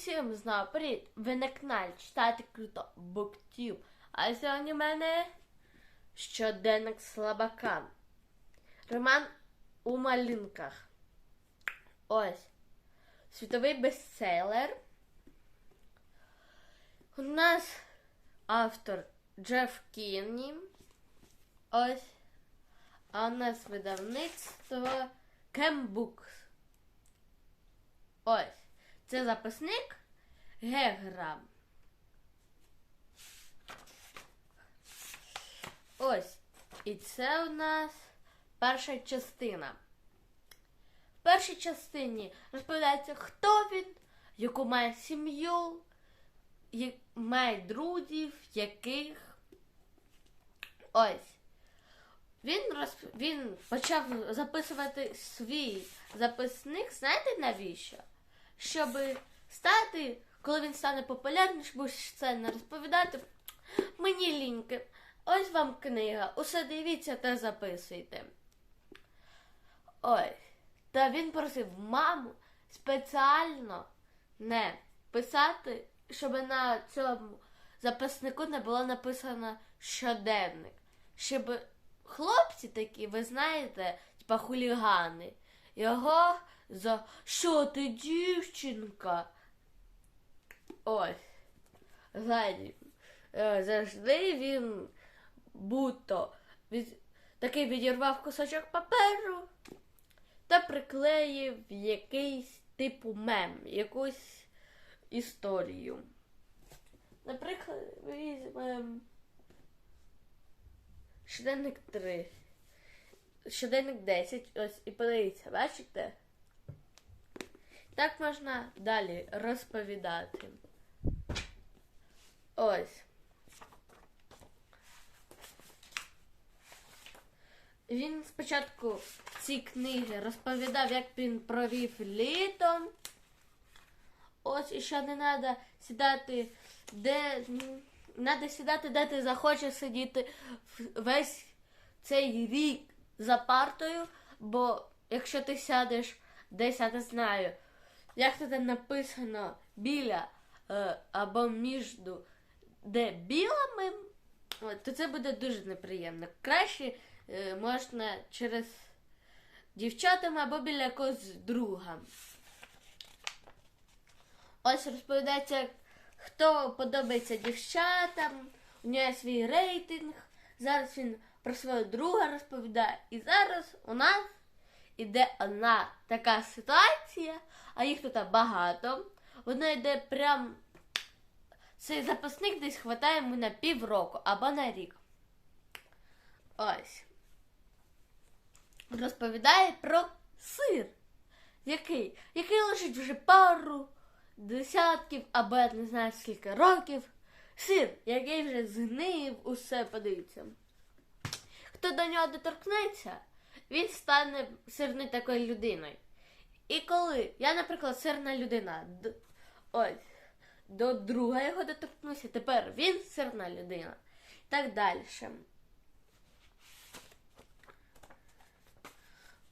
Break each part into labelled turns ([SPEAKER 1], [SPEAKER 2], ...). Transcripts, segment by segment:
[SPEAKER 1] всім знав, привіт! Ви на каналі читати круто Буктюб. А сьогодні в мене щоденник слабака. Роман у малюнках. Ось. Світовий бестселер. У нас автор Джеф Кінні. Ось. А у нас видавництво Кембукс. Ось. Це записник Геграм. Ось. І це у нас перша частина. В першій частині розповідається, хто він, яку має сім'ю, має друзів, яких. Ось. Він розп... він почав записувати свій записник, знаєте навіщо? Щоб стати, коли він стане популярним, щоб це не розповідати. Мені ліньки. Ось вам книга. Усе дивіться та записуйте. Ось. Та він просив маму спеціально не писати, щоб на цьому записнику не було написано щоденник. Щоб хлопці такі, ви знаєте, типа хулігани, його за що ти дівчинка? Ось. Ззаді. Е, Завжди він будто від... такий відірвав кусочок паперу та приклеїв якийсь типу мем, якусь історію. Наприклад, візьмемо щоденник 3. Щоденник 10. Ось і подивіться, бачите? Так можна далі розповідати. Ось. Він спочатку в цій книгі розповідав, як він провів літом. Ось і що не треба сідати, де треба сідати, де ти захочеш сидіти весь цей рік за партою, бо якщо ти сядеш десь, я не знаю, як це там написано біля е, або між, де білими, то це буде дуже неприємно. Краще е, можна через дівчатами або біля якогось друга. Ось розповідається, хто подобається дівчатам, у нього є свій рейтинг. Зараз він про свого друга розповідає. І зараз у нас іде одна така ситуація, а їх тут багато. Вона йде прям. Цей запасник десь хватає йому на півроку або на рік. Ось. Розповідає про сир. Який? Який лежить вже пару десятків або я не знаю скільки років. Сир, який вже згнив, усе подивіться. Хто до нього доторкнеться, він стане сирною такою людиною. І коли я, наприклад, сирна людина, д- ось, до друга його доторкнуся, тепер він сирна людина. І так далі.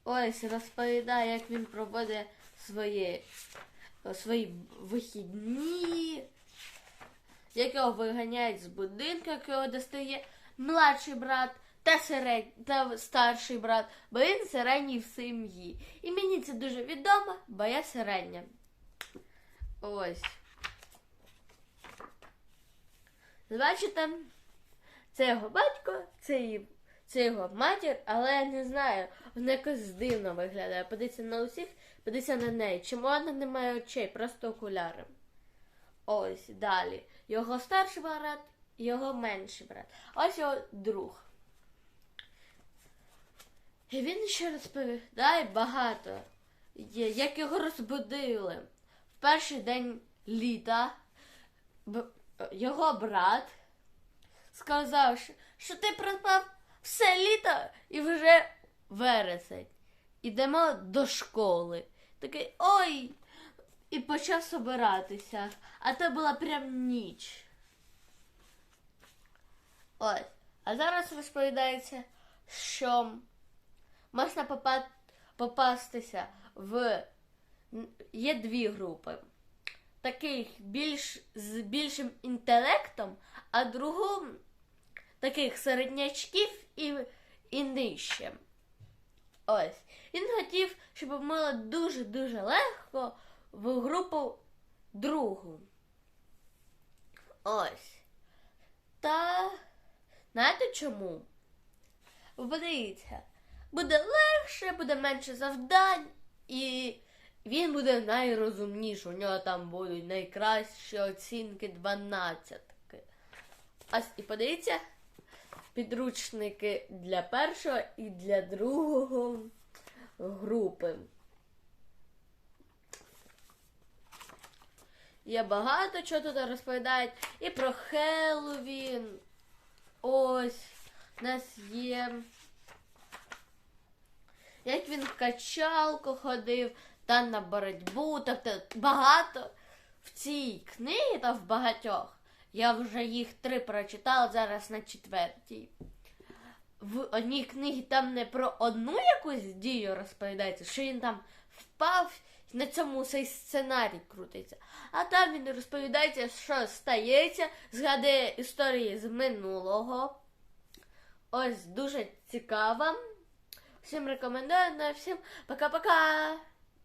[SPEAKER 1] Ось розповідає, як він проводить свої, свої вихідні, як його виганяють з будинку, як його достає младший брат та, серед... та старший брат, бо він середній в сім'ї. І мені це дуже відомо, бо я середня. Ось. Бачите, це його батько, це, її, це його матір, але я не знаю, вона якось дивно виглядає. Подивіться на усіх, подивіться на неї. Чому вона не має очей, просто окуляри. Ось далі. Його старший брат, його менший брат. Ось його друг. І він ще розповідає багато, як його розбудили. В перший день літа його брат сказав, що, ти проспав все літо і вже вересень. Ідемо до школи. Такий ой! І почав собиратися. А це була прям ніч. Ось. А зараз розповідається, що можна попа- попастися в. Є дві групи. таких більш з більшим інтелектом, а другу таких середнячків і, і нижче. Ось. Він хотів, щоб було дуже-дуже легко в групу другу. Ось. Та знаєте чому? Подивіться, буде легше, буде менше завдань, і він буде найрозумніший. У нього там будуть найкращі оцінки 12. Ось і подивіться, підручники для першого і для другого групи. Є багато чого тут розповідають. І про Хеллоуін. Ось у нас є. Як він в качалку ходив та на боротьбу. Тобто багато в цій книгі та в багатьох. Я вже їх три прочитала зараз на четвертій. В одній книгі там не про одну якусь дію розповідається, що він там впав, і на цьому цей сценарій крутиться. А там він розповідається, що стається, згадує історії з минулого. Ось дуже цікаво. Всім рекомендую. На всем пока-пока!